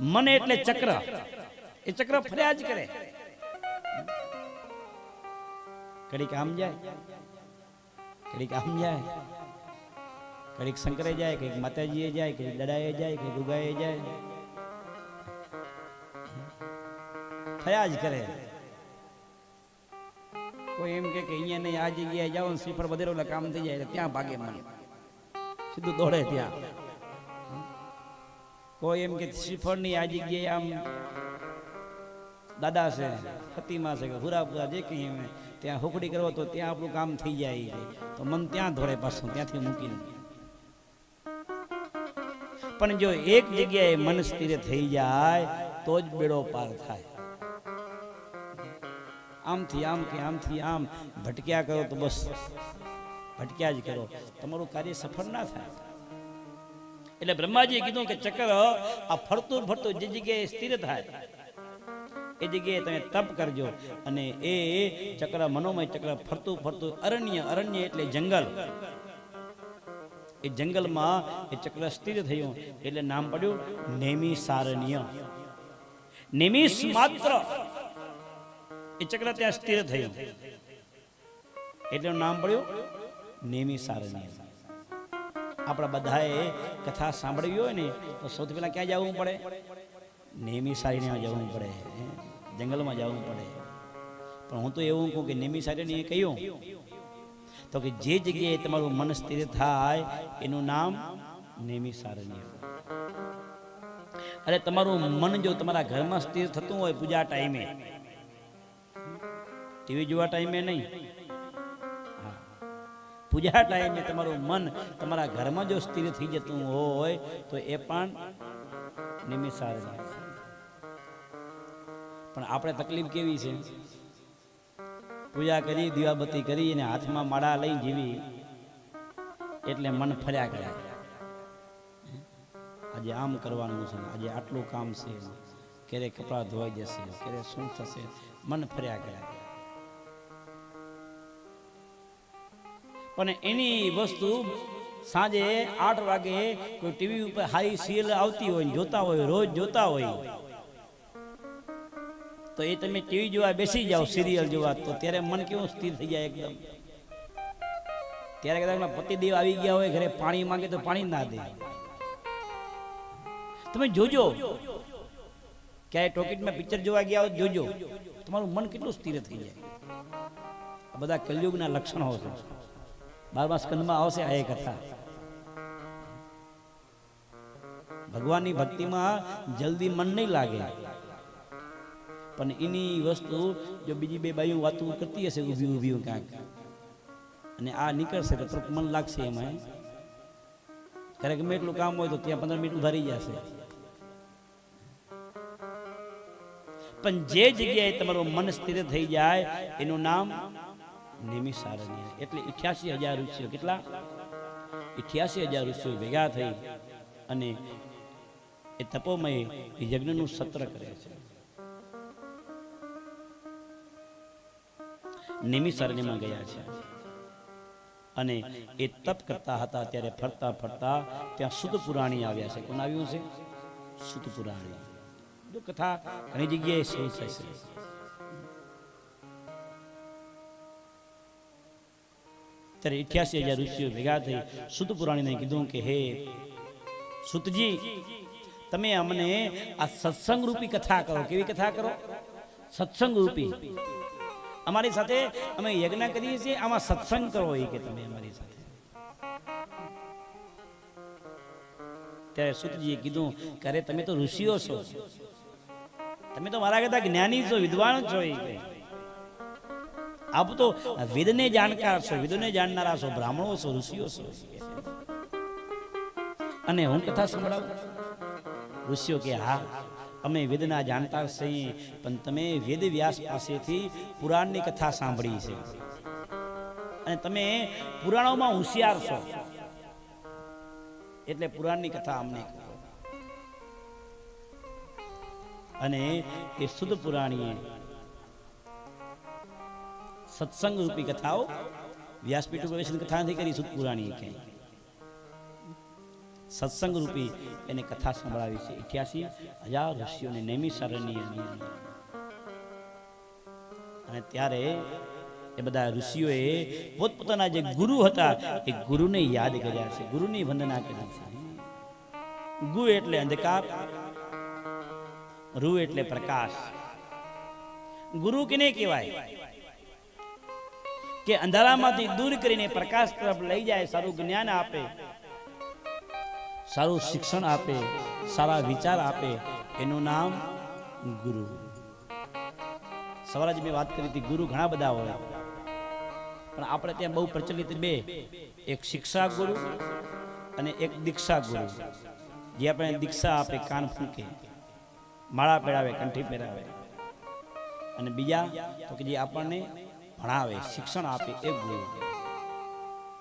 મન એટલે ચક્ર. એ ચક્ર ફર્યા જ કરે. કડીક આમ જાય કડીક આમ જાય કડીક શંકરે જાય કડીક માતાજીએ જાય કંઈક દડાએ જાય કંઈક ઉગાએ જાય. થયા જ કરે. કોઈ એમ કે અહીંયા નહીં, આ જગ્યાએ જાઓ શ્રીફળ બધેરો કામ થઈ જાય ત્યાં ભાગે મને. સીધું દોડે ત્યાં. કોઈ એમ કે શ્રીફળની આ જગ્યાએ આમ દાદા છે, ફતિમા છે કે હુરાપુરા જે કહીએ અમે ત્યાં હુકડી કરો તો ત્યાં આપણું કામ થઈ જાય તો મન ત્યાં ધોળે પાછું, ત્યાંથી મૂકીને. પણ જો એક જગ્યાએ મન સ્થિર થઈ જાય, તો જ બેડો પાર થાય. આમથી આમ કે આમથી આમ, ભટક્યા કરો તો બસ. ભટક્યા જ કરો. તમારું કાર્ય સફળ ના થાય. એટલે બ્રહ્માજીએ કીધું કે ચક્ર આ ફરતું ફરતું જે જગ્યાએ સ્થિર થાય, એ જગ્યાએ તમે તપ કરજો. અને એ ચક્ર મનોમય ચક્ર ફરતું ફરતું અરણ્ય અરણ્ય એટલે જંગલ. એ જંગલમાં એ ચક્ર સ્થિર થયું, એટલે નામ પડ્યું નેમી સારણ્ય નિમિષ માત્ર એ ચક્ર ત્યાં સ્થિર થયું. એટલે નામ પડ્યું નેમી સારણ્ય આપણા બધાએ કથા સાંભળવી હોય ને, તો સૌથી પહેલાં ક્યાં જવું પડે? નેમી સારીને જવું પડે જંગલમાં જવું પડે. પણ હું તો એવું કહું કે નેમી સારીને એ કહ્યું તો કે જે જગ્યાએ તમારું મન સ્થિર થાય, એનું નામ નેમી સારણી અરે, તમારું મન જો તમારા ઘરમાં સ્થિર થતું હોય પૂજા ટાઈમે, ટીવી જોવા ટાઈમે નહીં. પૂજા ટાઈમે તમારું મન, તમારા ઘરમાં જો સ્થિર થઈ જતું હોય, તો એ પણ નિમિત્ત પણ આપણે તકલીફ કેવી છે? પૂજા કરી, દીવાબત્તી કરી અને હાથમાં માળા લઈ જીવી, એટલે મન ફર્યા કર્યા આજે આમ કરવાનું છે, આજે આટલું કામ છે. ક્યારે કપડાં ધોવાઈ જશે ક્યારે શું થશે, મન ફર્યા કર્યા પણ એની વસ્તુ સાંજે આઠ વાગે કોઈ ટીવી ઉપર હાઈ સિરિયલ આવતી હોય જોતા હોય, રોજ જોતા હોય. તો એ તમે ટીવી જોવા બેસી જાઓ સિરિયલ જોવા, તો ત્યારે મન કેવું સ્થિર થઈ જાય એકદમ. ત્યારે કદાચ પતિદેવ આવી ગયા હોય, ઘરે પાણી માંગે તો પાણી ના દે. તમે જોજો. ક્યાંય ટોકીટમાં પિક્ચર જોવા ગયા હોય જોજો. તમારું મન કેટલું સ્થિર થઈ જાય. આ બધા કલયુગના લક્ષણો છે. બારમા સ્કંદમાં આવશે આ કથા. ભગવાનની ભક્તિમાં જલ્દી મન નહીં લાગે. પણ એની વસ્તુ જો બીજી બે બાયું વાતું કરતી હશે, ઊભી ઊભી ક્યાંક અને આ નીકળશે તો મન લાગશે એમાં ક્યારેક ગમે એટલું કામ હોય તો ત્યાં પંદર મિનિટ ઉધારી જશે. પણ જે જગ્યાએ તમારું મન સ્થિર થઈ જાય, એનું નામ નિમિષારણ્ય એટલે ઇઠ્યાસી હજાર ઋષિઓ, કેટલા? ઇઠ્યાસી હજાર ઋષિઓ ભેગા થઈ અને એ તપોમય યજ્ઞનું સત્ર કરે છે. નિમિષારણ્યમાં ગયા છે. અને એ તપ કરતા હતા, ત્યારે ફરતા ફરતા ત્યાં સુત પુરાણી આવ્યા છે. કોણ આવ્યું છે સુત પુરાણી જો કથા ઘણી જગ્યાએ શરૂ ત્યારે અઠ્યાસી હજાર ઋષિઓ ભેગા થઈ સુત પુરાણીને કીધું કે, હે સુતજી, તમે અમને આ સત્સંગ રૂપી કથા કરો. કેવી કથા કરો? સત્સંગ રૂપી અમારી સાથે અમે યજ્ઞ કરીએ છીએ, આમાં સત્સંગ કરો એ કે તમે અમારી સાથે. ત્યારે સુતજીએ કીધું કે, અરે, તમે તો ઋષિઓ છો. તમે તો મારા કરતા જ્ઞાની છો, વિદ્વાન છો એ આપ તો વેદને જાણકાર છો, વેદને જાણનારા છો, બ્રાહ્મણો છો, ઋષિઓ છો. અને હું કથા સંભળાવું? ઋષિઓ કે, હા, અમે વેદના જાણતા છીએ, પણ તમે વેદ વ્યાસ પાસેથી પુરાણની કથા સાંભળી છે. અને તમે પુરાણોમાં હોશિયાર છો. એટલે પુરાણની કથા અમને અને એ શુદ્ધ પુરાણીએ સત્સંગ રૂપી કથાઓ. વ્યાસપીઠ ઉપર કથા નથી કરી સુત પુરાણી ક્યાંય સત્સંગ રૂપી એને કથા સંભળાવી છે. અઠ્યાસી હજાર ઋષિઓને નૈમિષારણ્યની અંદર અને ત્યારે એ બધા ઋષિઓએ પોતપોતાના જે ગુરુ હતા, એ ગુરુને યાદ કર્યા છે. ગુરુની વંદના કરી છે. ગુ એટલે અંધકાર, રૂ એટલે પ્રકાશ. ગુરુ કેને કહેવાય? કે અંધારામાંથી દૂર કરીને પ્રકાશ તરફ લઈ જાય, સારું જ્ઞાન આપે, સારું શિક્ષણ આપે, સારા વિચાર આપે, એનું નામ ગુરુ. સવારે જ મેં વાત કરી હતી, ગુરુ ઘણા બધા હોય. પણ આપણે ત્યાં બહુ પ્રચલિત બે. એક શિક્ષા ગુરુ અને એક દીક્ષા ગુરુ. જે આપણે દીક્ષા આપે, કાન ફૂંકે, માળા પહેરાવે, કંઠી પહેરાવે. અને બીજા, તો કે જે આપણને ભણાવે શિક્ષણ આપે એ ગુરુ